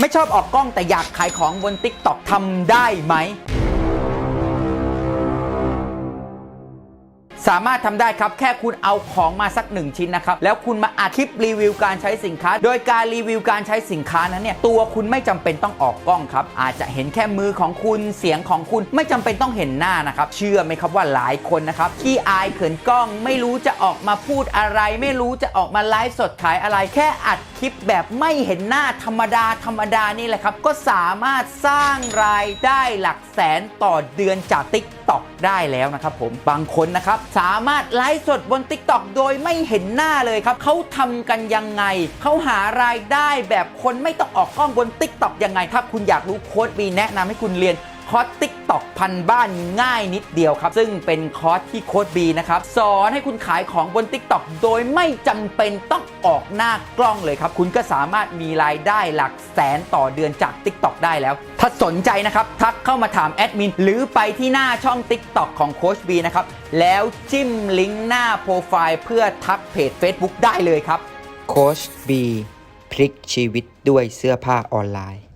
ไม่ชอบออกกล้องแต่อยากขายของบน t ิ k t o k ทำได้ไหม สามารถทำได้ครับ แค่คุณเอาของมาสักหนึ่งชิ้นนะครับ แล้วคุณมาอัดคลิปรีวิวการใช้สินค้า โดยการรีวิวการใช้สินค้านั้นเนี่ยตัวคุณไม่จำเป็นต้องออกกล้องครับ อาจจะเห็นแค่มือของคุณเสียงของคุณไม่จำเป็นต้องเห็นหน้านะครับ เชื่อไหมครับว่าหลายคนนะครับขี้อายเขินกล้องไม่รู้จะออกมาพูดอะไร ไม่รู้จะออกมาไลฟ์สดขายอะไร แค่อัดคลิปแบบไม่เห็นหน้าธรรมดาธรรมดานี่แหละครับ ก็สามารถสร้างรายได้หลักแสนต่อเดือนจาก t ิ k t o k ได้แล้วนะครับผมบางคนนะครับสามารถไลฟ์สดบน t ิ k t o k โดยไม่เห็นหน้าเลยครับเขาทำกันยังไง เขาหารายได้แบบคนไม่ต้องออกกล้องบน t ิ k t o k ยังไง ถ้าคุณอยากรู้โค้ดบีแนะนำให้คุณเรียนคอร์สติ๊กตอกพันบ้านง่ายนิดเดียวครับ ซึ่งเป็นคอร์สที่โค้ดบีนะครับ สอนให้คุณขายของบน t ิ k t o k โดยไม่จำเป็นต้อง ออกหน้ากล้องเลยครับ คุณก็สามารถมีรายได้หลักแสนต่อเดือนจาก t ิ k t o k ได้แล้ว ถ้าสนใจนะครับ ทักเข้ามาถามแอดมินหรือไปที่หน้าช่อง t ิ k t o k ของโค้ชบีนะครับ แล้วจิ้มลิงก์หน้าโปรไฟล์เพื่อทักเพจ Facebook ได้เลยครับโค้ชบีพลิกชีวิตด้วยเสื้อผ้าออนไลน์